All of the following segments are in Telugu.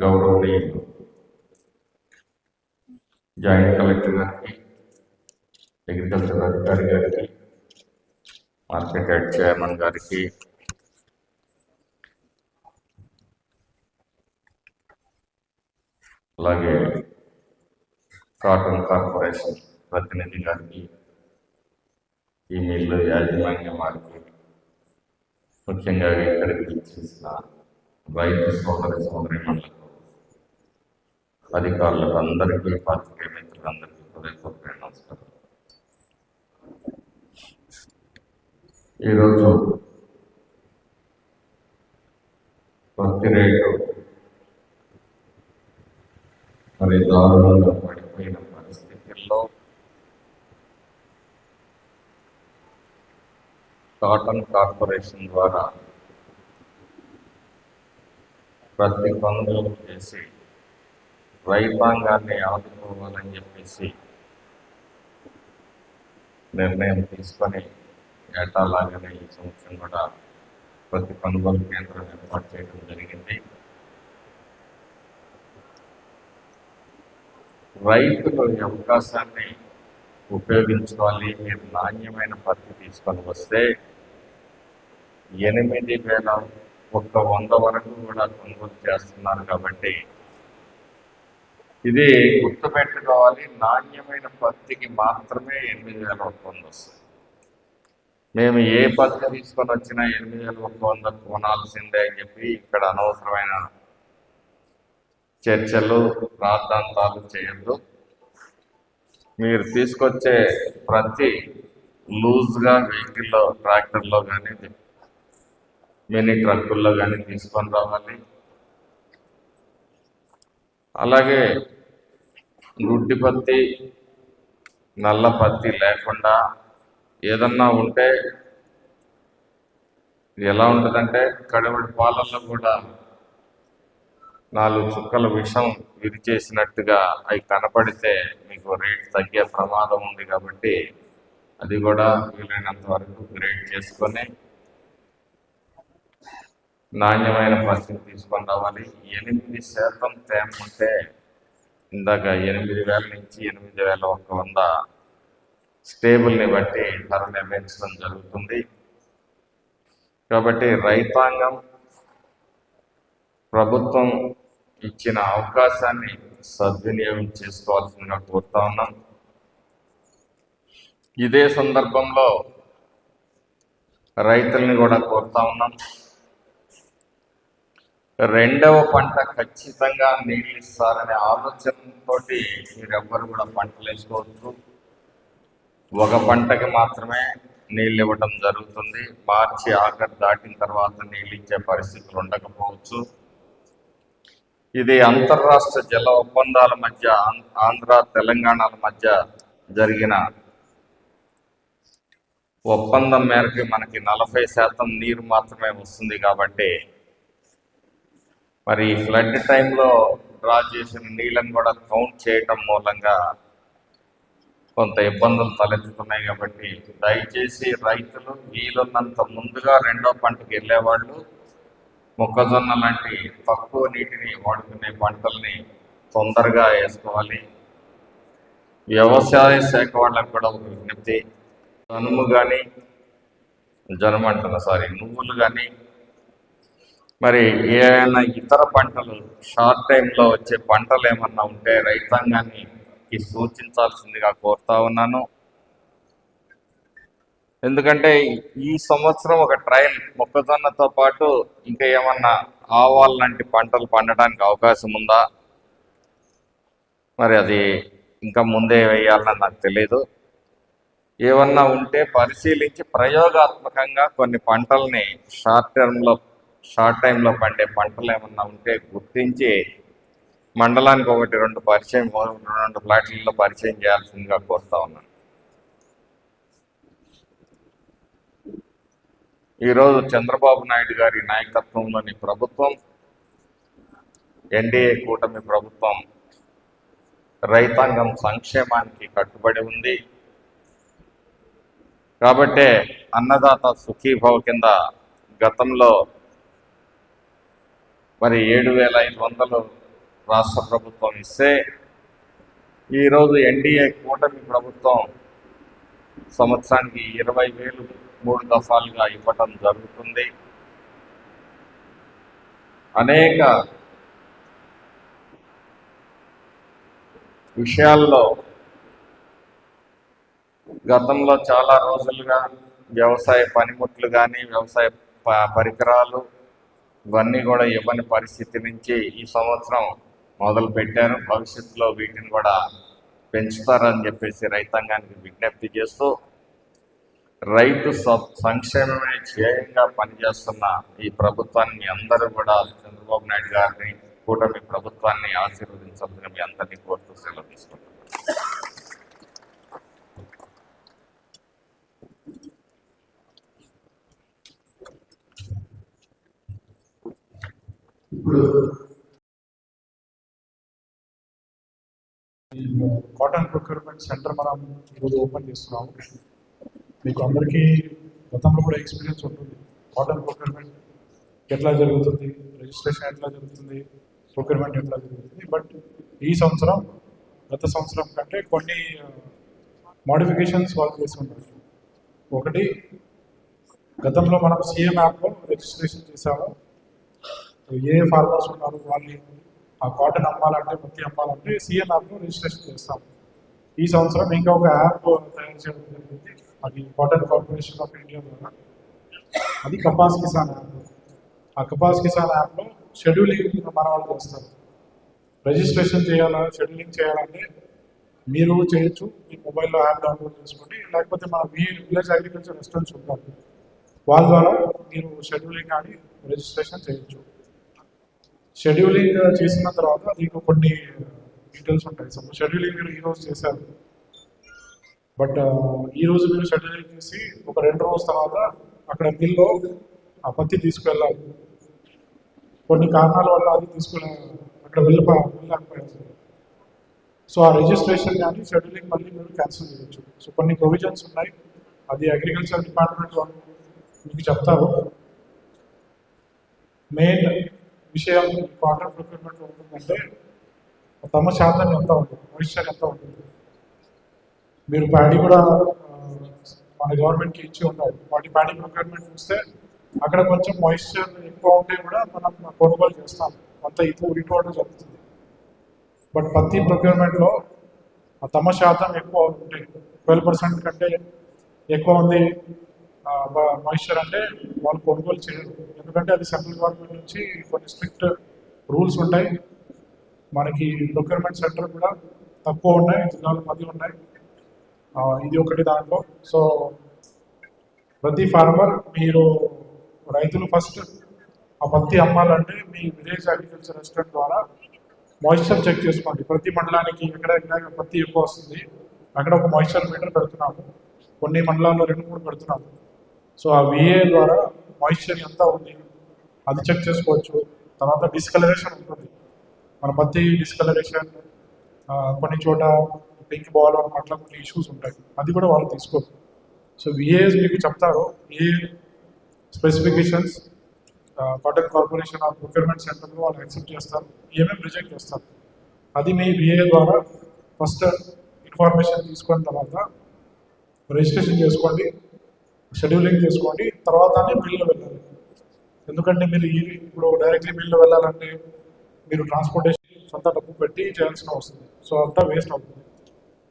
గౌరవనీయులు జాయింట్ కలెక్టర్ గారికి అగ్రికల్చర్ అధికారి గారికి మార్కెట్ హెడ్ చైర్మన్ గారికి అలాగే కాటన్ కార్పొరేషన్ ప్రతినిధి గారికి ఈ మిల్లు యాజమాన్యం వారికి ముఖ్యంగా ఇక్కడికి చేసిన రైతు సోదరి సోదరిమణులకు అధికారులకు అందరికీ పాత్రికేయ మిత్రులందరికీ హృదయపూర్వక నమస్కారం. ఈరోజు భక్తి రేటు మరి దారుణంగా పడిపోయిన పరిస్థితుల్లో కాటన్ కార్పొరేషన్ ద్వారా ప్రతి పనులు చేసి రైతాంగాన్ని ఆదుకోవాలని చెప్పేసి నిర్ణయం తీసుకొని ఏటా లాగానే ఈ సంవత్సరం కూడా ప్రతి కొనుగోలు కేంద్రం ఏర్పాటు చేయడం జరిగింది. రైతులు ఈ అవకాశాన్ని ఉపయోగించుకోవాలి మీరు నాణ్యమైన పత్తి తీసుకొని వస్తే ఎనిమిది వేల ఒక్క వంద వరకు కూడా కొనుగోలు చేస్తున్నారు కాబట్టి ఇది గుర్తుపెట్టుకోవాలి. నాణ్యమైన పత్తికి మాత్రమే ఎనిమిది వేల ఒక్క వంద వస్తుంది మేము ఏ పత్తి తీసుకొని వచ్చినా ఎనిమిది వేల ఒక్క వంద కొనాల్సిందే అని చెప్పి ఇక్కడ అనవసరమైన చర్చలు ప్రార్థాంతాలు చేయొద్దు. మీరు తీసుకొచ్చే ప్రతి లూజ్గా వెహికల్లో ట్రాక్టర్లో కానీ మినీ ట్రక్కుల్లో కానీ తీసుకొని రావాలి. అలాగే గుడ్డి పత్తి నల్ల పత్తి లేకుండా ఏదన్నా ఉంటే ఎలా ఉంటుందంటే కడవడి పాలల్లో కూడా నాలుగు చుక్కల విషం విరిచేసినట్టుగా అవి కనపడితే మీకు రేట్ తగ్గే ప్రమాదం ఉంది కాబట్టి అది కూడా వీలైనంత వరకు గ్రేడ్ చేసుకొని నాణ్యమైన పరిస్థితి తీసుకొని రావాలి. ఎనిమిది శాతం తేమ ఉంటే ఇందాక ఎనిమిది వేల నుంచి ఎనిమిది వేల ఒక వంద స్టేబుల్ని బట్టి ధర నిర్ణయించడం జరుగుతుంది. కాబట్టి రైతాంగం ప్రభుత్వం ఇచ్చిన అవకాశాన్ని సద్వినియోగం చేసుకోవాల్సిందిగా కోరుతా ఉన్నాం. ఇదే సందర్భంలో రైతుల్ని కూడా కోరుతా ఉన్నాం. రెండవ పంట ఖచ్చితంగా నీళ్ళు ఇస్తారనే ఆలోచనతో మీరెవ్వరు కూడా పంటలు వేసుకోవచ్చు ఒక పంటకి మాత్రమే నీళ్ళు ఇవ్వడం జరుగుతుంది. మార్చి ఆఖరి దాటిన తర్వాత నీళ్ళు ఇచ్చే పరిస్థితులు ఉండకపోవచ్చు. ఇది అంతర్రాష్ట్ర జల ఒప్పందాల మధ్య ఆం- ఆంధ్ర తెలంగాణల మధ్య జరిగిన ఒప్పందం మేరకు మనకి నలభై శాతం నీరు మాత్రమే వస్తుంది కాబట్టి మరి ఫ్లడ్ టైంలో డ్రా చేసిన నీళ్ళని కూడా కౌంట్ చేయటం మూలంగా కొంత ఇబ్బందులు తలెత్తుతున్నాయి కాబట్టి దయచేసి రైతులు వీలున్నంత ముందుగా రెండో పంటకి వెళ్ళేవాళ్ళు మొక్కజొన్న లాంటి తక్కువ నీటిని వాడుకునే పంటల్ని తొందరగా వేసుకోవాలి. వ్యవసాయ శాఖ వాళ్ళకు కూడా ఒక విజ్ఞప్తి జనుము కానీ జనుము అంటున్నా సారీ నువ్వులు కానీ మరి ఏమైనా ఇతర పంటలు షార్ట్ టైంలో వచ్చే పంటలు ఏమన్నా ఉంటే రైతాంగాన్ని సూచించాల్సిందిగా కోరుతా ఉన్నాను. ఎందుకంటే ఈ సంవత్సరం ఒక ట్రయల్ మొక్కజొన్నతో పాటు ఇంకా ఏమన్నా ఆవాల లాంటి పంటలు పండడానికి అవకాశం ఉందా? మరి అది ఇంకా ముందే వేయాలని నాకు తెలియదు ఏమన్నా ఉంటే పరిశీలించి ప్రయోగాత్మకంగా కొన్ని పంటల్ని షార్ట్ టర్మ్లో షార్ట్ టైంలో పండే పంటలు ఏమన్నా ఉంటే గుర్తించి మండలానికి ఒకటి రెండు పరిచయం రెండు ఫ్లాట్లలో పరిచయం చేయాల్సిందిగా కోరుతా ఉన్నాను. ఈరోజు చంద్రబాబు నాయుడు గారి నాయకత్వంలోని ప్రభుత్వం ఎన్డీఏ కూటమి ప్రభుత్వం రైతాంగం సంక్షేమానికి కట్టుబడి ఉంది. కాబట్టే అన్నదాత సుఖీభవ కింద గతంలో మరి ఏడు వేల ఐదు వందలు రాష్ట్ర ప్రభుత్వం ఇస్తే ఈరోజు ఎన్డీఏ కూటమి ప్రభుత్వం సంవత్సరానికి ఇరవై వేలు మూడు దఫాలుగా ఇవ్వటం జరుగుతుంది. అనేక విషయాల్లో గతంలో చాలా రోజులుగా వ్యవసాయ పనిముట్లు కానీ వ్యవసాయ ప- పరికరాలు ఇవన్నీ కూడా ఇవ్వని పరిస్థితి నుంచి ఈ సంవత్సరం మొదలు పెట్టారు. భవిష్యత్తులో వీటిని కూడా పెంచుతారని చెప్పేసి రైతాంగానికి విజ్ఞప్తి చేస్తూ రైతు సంక్షేమమే ధ్యేయంగా పనిచేస్తున్న ఈ ప్రభుత్వాన్ని అందరూ కూడా చంద్రబాబు నాయుడు గారిని కూటమి ప్రభుత్వాన్ని ఆశీర్వదించాలని మీ అందరినీ కోరుతూ సెలవు తీసుకుంటున్నాను. ఇప్పుడు కాటన్ ప్రొక్యూర్మెంట్ సెంటర్ మనం ఈరోజు ఓపెన్ చేస్తున్నాము. మీకు అందరికీ గతంలో కూడా ఎక్స్పీరియన్స్ ఉంటుంది. కాటన్ ప్రొక్యూర్మెంట్ ఎట్లా జరుగుతుంది? రిజిస్ట్రేషన్ ఎట్లా జరుగుతుంది? ప్రొక్యూర్మెంట్ ఎట్లా జరుగుతుంది? బట్ ఈ సంవత్సరం గత సంవత్సరం కంటే కొన్ని మోడిఫికేషన్స్ వాళ్ళు చేసి ఒకటి గతంలో మనం సీఎం యాప్లో రిజిస్ట్రేషన్ చేసాము ఏ ఫార్మర్స్ ఉన్నారు వాళ్ళు ఆ కాటన్ అమ్మాలంటే పత్తి అమ్మాలంటే సీఎం యాప్లో రిజిస్ట్రేషన్ చేస్తాం. ఈ సంవత్సరం ఇంకా ఒక యాప్ తయారు చేయడం జరిగింది. అది కాటన్ కార్పొరేషన్ ఆఫ్ ఇండియా ద్వారా. అది కపాస్ కిసాన్ యాప్ ఆ కపాస్ కిసాన్ యాప్లో షెడ్యూలింగ్ మన వాళ్ళు చేస్తారు. రిజిస్ట్రేషన్ చేయాలా షెడ్యూలింగ్ చేయాలంటే మీరు చేయొచ్చు. మీ మొబైల్లో యాప్ డౌన్లోడ్ చేసుకోండి. లేకపోతే మన మీ విలేజ్ అగ్రికల్చర్ రెస్టారెంట్స్ ఉంటారు వాళ్ళ ద్వారా మీరు షెడ్యూలింగ్ కానీ రిజిస్ట్రేషన్ చేయొచ్చు. షెడ్యూలింగ్ చేసిన తర్వాత మీకు కొన్ని డీటెయిల్స్ ఉంటాయి. సపోజ్ షెడ్యూలింగ్ మీరు ఈ రోజు చేశారు. బట్ uh, ఈ రోజు మీరు షెడ్యూలింగ్ చేసి ఒక రెండు రోజుల తర్వాత అక్కడ మిల్లో ఆ పత్తి తీసుకువెళ్ళాలి కొన్ని కారణాల వల్ల అది తీసుకుని అక్కడ వెళ్ళి వెళ్ళకపోయారు సో ఆ రిజిస్ట్రేషన్ కానీ షెడ్యూలింగ్ మళ్ళీ మీరు క్యాన్సిల్ చేయొచ్చు. సో కొన్ని ప్రొవిజన్స్ ఉన్నాయి. అది అగ్రికల్చర్ డిపార్ట్మెంట్ వాళ్ళు మీకు చెప్తారు. మెయిన్ విషయం కాటన్ ప్రొక్యూర్మెంట్ ఉంటుందంటే తమ శాతం ఎంత ఉంటుంది? మాయిశ్చర్ ఎంత ఉంటుంది? మీరు ప్యాడీ కూడా మన గవర్నమెంట్కి ఇచ్చి ఉంటారు. వాటి ప్యాడీ ప్రొక్యూర్మెంట్ చూస్తే అక్కడ కొంచెం మాయిశ్చర్ ఎక్కువ ఉంటే కూడా మనం కొనుగోలు చేస్తాం అంత ఇటు ఇటు అటు జరుగుతుంది. బట్ పత్తి ప్రొక్యూర్మెంట్లో తమ శాతం ఎక్కువ ఉంటాయి ట్వెల్వ్ పర్సెంట్ కంటే ఎక్కువ ఉంది మాయిశ్చర్ అంటే వాళ్ళు కొనుగోలు చేయరు. ఎందుకంటే అది సెంట్రల్ గవర్నమెంట్ నుంచి కొన్ని స్ట్రిక్ట్ రూల్స్ ఉంటాయి. మనకి ప్రొక్యూర్మెంట్ సెంటర్ కూడా తక్కువ ఉన్నాయి జిల్లాలు పది ఉన్నాయి. ఇది ఒకటి దాంట్లో. సో ప్రతి ఫార్మర్ మీరు రైతులు ఫస్ట్ ఆ పత్తి అమ్మాలంటే మీ విలేజ్ అగ్రికల్చర్ రెస్టారెంట్ ద్వారా మాయిశ్చర్ చెక్ చేసుకోండి. ప్రతి మండలానికి ఎక్కడ ఎక్కడ పత్తి ఎక్కువ వస్తుంది. అక్కడ ఒక మాయిశ్చర్ మీటర్ పెడుతున్నాము. కొన్ని మండలాల్లో రెండు మూడు పెడుతున్నాము. సో ఆ విఏ ద్వారా మాయిశ్చర్ ఎంత ఉంది అది చెక్ చేసుకోవచ్చు. తర్వాత డిస్కలరేషన్ ఉంటుంది. మన పత్తి డిస్కలరేషన్ కొన్ని చోట పింక్ బాల్ అట్లా కొన్ని ఇష్యూస్ ఉంటాయి. అది కూడా వాళ్ళు తీసుకోరు. సో విఏఎస్ మీకు చెప్తారు. ఏ specifications cotton corporation of procurement సెంటర్లో వాళ్ళు యాక్సెప్ట్ చేస్తారు. ఏమేమి రిజెక్ట్ చేస్తారు. అది మీ విఏ ద్వారా ఫస్ట్ ఇన్ఫర్మేషన్ తీసుకున్న తర్వాత రిజిస్ట్రేషన్ చేసుకోండి షెడ్యూలింగ్ చేసుకోండి తర్వాతనే బిల్లు వెళ్ళాలి. ఎందుకంటే మీరు ఈ ఇప్పుడు డైరెక్ట్లీ మిల్లు వెళ్ళాలంటే మీరు ట్రాన్స్పోర్టేషన్ సొంత డబ్బు పెట్టి చేయాల్సిన వస్తుంది సో అంతా వేస్ట్ అవుతుంది.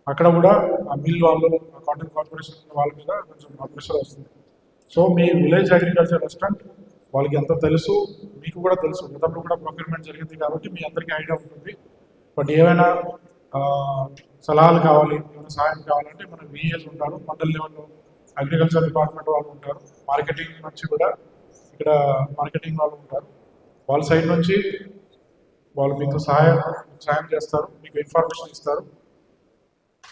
అక్కడ కూడా ఆ మిల్ వాళ్ళు కాటన్ కార్పొరేషన్ వాళ్ళ మీద కొంచెం ప్రెషర్ వస్తుంది. సో మీ విలేజ్ అగ్రికల్చర్ రెస్టారెంట్ వాళ్ళకి ఎంత తెలుసు? మీకు కూడా తెలుసు. గతంలో కూడా ప్రొక్యూర్మెంట్ జరిగింది కాబట్టి మీ అందరికీ ఐడియా ఉంటుంది. బట్ ఏమైనా సలహాలు కావాలి ఏమైనా సహాయం కావాలంటే మన విఏస్ ఉంటారు మండల్ లెవెల్లో అగ్రికల్చర్ డిపార్ట్మెంట్ వాళ్ళు ఉంటారు. మార్కెటింగ్ నుంచి కూడా ఇక్కడ మార్కెటింగ్ వాళ్ళు ఉంటారు. వాళ్ళ సైడ్ నుంచి వాళ్ళు మీకు సహాయం సహాయం చేస్తారు మీకు ఇన్ఫర్మేషన్ ఇస్తారు.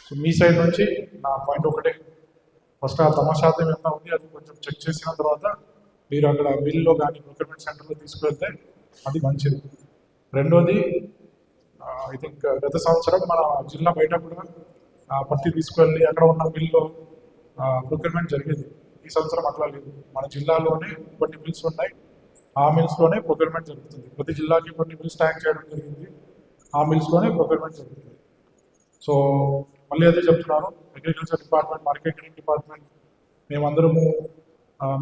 సో మీ సైడ్ నుంచి నా పాయింట్ ఒకటే. ఫస్ట్ ఆ తమ శాతం ఎంత ఉంది అది కొంచెం చెక్ చేసిన తర్వాత మీరు అక్కడ బిల్లో కానీ ప్రొక్యూర్మెంట్ సెంటర్లో తీసుకువెళ్తే అది మంచిది. రెండోది ఐ థింక్ గత సంవత్సరం మన జిల్లా బయట కూడా పత్తి తీసుకువెళ్ళి అక్కడ ఉన్న మిల్లో ప్రొక్యూర్మెంట్ జరిగింది. ఈ సంవత్సరం అట్లా లేదు. మన జిల్లాలోనే కొన్ని మిల్స్ ఉన్నాయి. ఆ మిల్స్లోనే ప్రొక్యూర్మెంట్ జరుగుతుంది. ప్రతి జిల్లాకి కొన్ని మిల్స్ ట్యాంక్ చేయడం జరిగింది. ఆ మిల్స్లోనే ప్రొక్యూర్మెంట్ జరుగుతుంది. సో మళ్ళీ అదే చెప్తున్నాను. అగ్రికల్చర్ డిపార్ట్మెంట్ మార్కెటింగ్ డిపార్ట్మెంట్ మేమందరము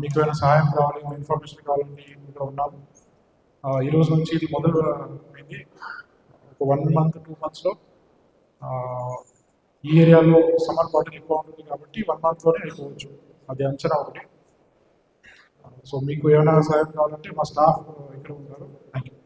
మీకు ఏమైనా సహాయం కావాలి ఇన్ఫర్మేషన్ కావాలని ఇక్కడ ఉన్నాము ఈరోజు నుంచి ఇది మొదలు అయింది ఒక వన్ మంత్ టూ మంత్స్లో ఈ ఏరియాలో సమ్మర్ కాటన్ ఎక్కువ ఉంటుంది కాబట్టి వన్ మంత్లోనే అయిపోవచ్చు అది అంచనా ఒకటి సో మీకు ఏమైనా సహాయం కావాలంటే మా స్టాఫ్ ఇక్కడ ఉన్నారు థ్యాంక్ యూ